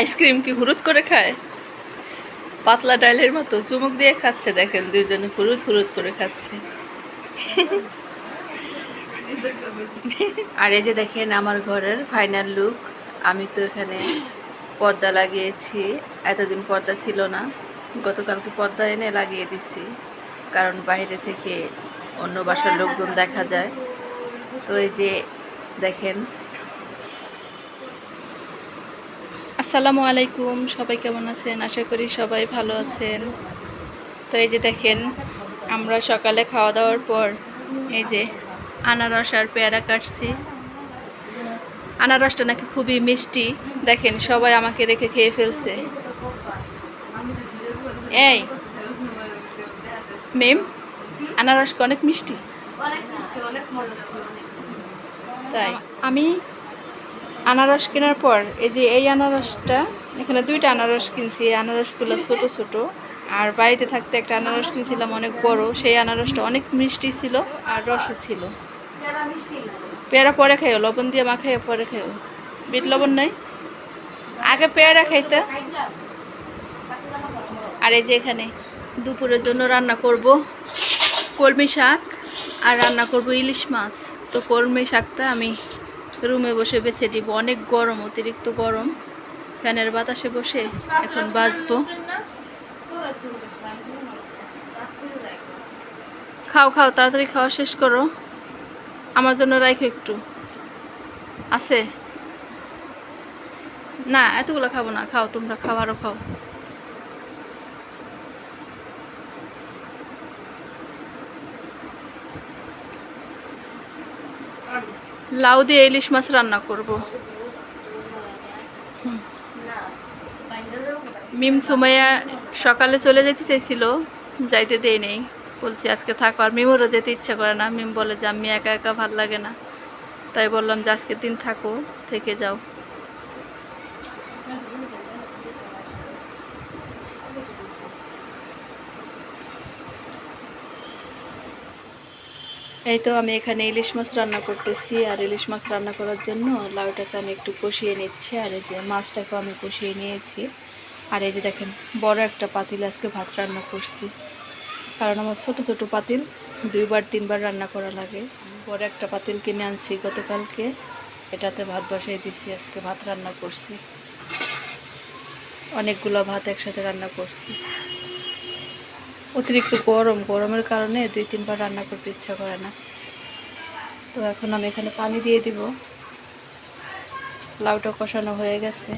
Ice cream কি হুরুত করে খায়? পাতলা ডাইলের মতো চুমুক দিয়ে খাচ্ছে, দেখেন দুজনে হুরুত হুরুত করে খাচ্ছে। আর এই যে দেখেন আমার ঘরের ফাইনাল লুক আমি তো এখানে পর্দা লাগিয়েছি। এতদিন পর্দা ছিল না, গতকালকে পর্দা এনে লাগিয়ে দিছি, কারণ বাইরে থেকে অন্য বাসার লোকজন দেখা যায়। তো এই যে দেখেন আসসালামু আলাইকুম। সবাই কেমন আছেন? আশা করি সবাই ভালো আছেন। তো এই যে দেখেন আমরা সকালে খাওয়া দাওয়ার পর এই যে আনারস আর পেয়ারা কাটছি। আনারসটা নাকি খুবই মিষ্টি। দেখেন সবাই আমাকে রেখে খেয়ে ফেলছে। এই মেম আনারসটা অনেক মিষ্টি। তাই। আমি আনারস কেনার পর, এই যে এই আনারসটা, এখানে দুইটা আনারস কিনছি। আনারসগুলো ছোট ছোট। আর বাড়িতে থাকতে একটা আনারস কিনছিলাম, অনেক বড়। সেই আনারসটা অনেক মিষ্টি ছিল আর রসও ছিল। পেয়ারা পরে খাইও, লবণ দিয়ে মাখাইয়া পরে খাইও। বিট লবণ নাই? আগে পেয়ারা খাইতে। আর এই যে এখানে দুপুরের জন্য রান্না করব কলমি শাক আর রান্না করব ইলিশ মাছ। তো কলমি শাকটা আমি রুমে বসে বেছে দিব। অনেক গরম, অতিরিক্ত গরম। ফ্যানের বাতাসে বসে এখন দেখ খাও খাও, তাড়াতাড়ি খাওয়া শেষ করো। আমার জন্য রাখো একটু। আছে? না, এতগুলো খাব না। খাও, তোমরা খাও আরও খাও। লাউ দিয়ে ইলিশ মাছ রান্না করব। মিম সুমাইয়া সকালে চলে যেতে চাইছিল যাইতে দেই নেই। বলছি, আজকে থাকো। আর মিমোরও যেতে ইচ্ছা করে না। মিম বলে যে আমি একা একা ভালো লাগে না। তাই বললাম যে, আজকের দিন থাকো, থেকে যাও। এই তো আমি এখানে ইলিশ মাছ রান্না করতেছি, আর ইলিশ মাছ রান্না করার জন্য লাউটাকে আমি একটু কষিয়ে নিচ্ছি, আর এই যে মাছটাকেও আমি কষিয়ে নিয়েছি। আর এই যে দেখেন, বড় একটা পাতিল আজকে ভাত রান্না করছি। কারণ আমার ছোট ছোট পাতিল দুইবার, তিনবার রান্না করা লাগে। বড় একটা পাতিল কিনে আনছি গতকালকে, এটাতে ভাত বসাই দিছি, আজকে ভাত রান্না করছি। অনেকগুলো ভাত একসাথে রান্না করছি। অতিরিক্ত গরম, গরমের কারণে দুই তিনবার রান্না করতে ইচ্ছা করে না। তো এখন আমি এখানে পানি দিয়ে দিব। লাউটা কষানো হয়ে গেছে।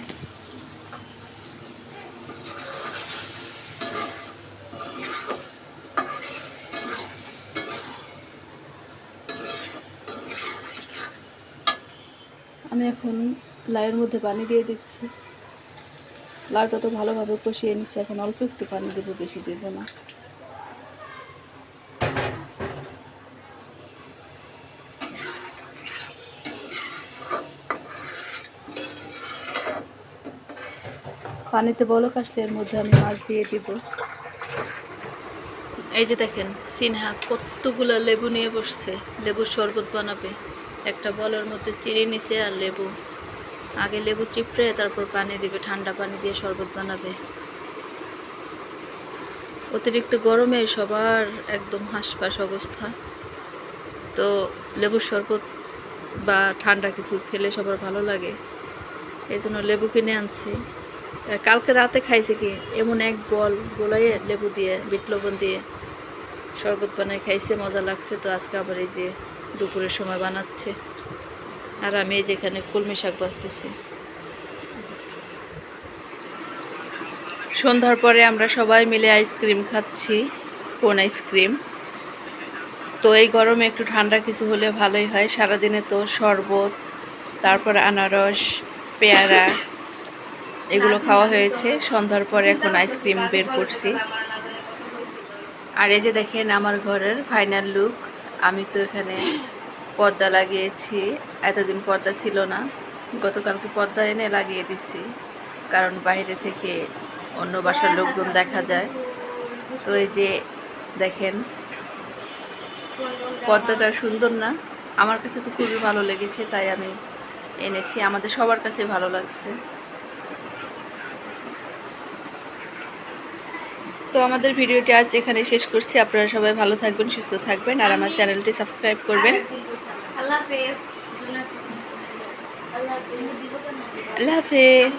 আমি এখন লাউয়ের মধ্যে পানি দিয়ে দিচ্ছি। লাউটা তো ভালোভাবে কষিয়ে নিচ্ছি, এখন অল্প একটু পানি দেবো, বেশি দেবো না। পানিতে বলক আসলে এর মধ্যে আমি মাছ দিয়ে দিব। এই যে দেখেন, সিনহা কতগুলো লেবু নিয়ে বসছে, লেবুর শরবত বানাবে। একটা বলের মধ্যে চিড়ে নিছে আর লেবু। আগে লেবু চিপড়ে, তারপর পানি দিবে, ঠান্ডা পানি দিয়ে শরবত বানাবে। অতিরিক্ত গরমে সবার একদম হাঁসফাঁস অবস্থা। তো লেবুর শরবত বা ঠান্ডা কিছু খেলে সবার ভালো লাগে। এই জন্য লেবু কিনে আনছি। কালকে রাতে খাইছে কি? এমন এক বল গোলাইয়ে লেবু দিয়ে, বিট লবণ দিয়ে শরবত বানাই খাইছে, মজা লাগছে তো আজকে আবার এই যে দুপুরের সময় বানাচ্ছে। আর আমি এই যেখানে কলমি শাক বাঁচতেছি। সন্ধ্যার পরে আমরা সবাই মিলে আইসক্রিম খাচ্ছি, কোন আইসক্রিম। তো এই গরমে একটু ঠান্ডা কিছু হলে ভালোই হয়। সারাদিনে তো শরবত, তারপর আনারস, পেয়ারা এগুলো খাওয়া হয়েছে। সন্ধ্যার পরে এখন আইসক্রিম বের করছি। আর এই যে দেখেন আমার ঘরের ফাইনাল লুক আমি তো এখানে পর্দা লাগিয়েছি। এতদিন পর্দা ছিল না। গতকালকে পর্দা এনে লাগিয়ে দিছি। কারণ বাইরে থেকে অন্য বাসার লোকজন দেখা যায়। তো এই যে দেখেন, পর্দাটা সুন্দর না। আমার কাছে তো খুবই ভালো লেগেছে, তাই আমি এনেছি। আমাদের সবার কাছে ভালো লাগছে। তো আমাদের ভিডিওটি আজ এখানে শেষ করছি। আপনারা সবাই ভালো থাকবেন সুস্থ থাকবেন আর আমার চ্যানেলটি সাবস্ক্রাইব করবেন। আল্লাহ হাফেজ। আল্লাহ হাফেজ।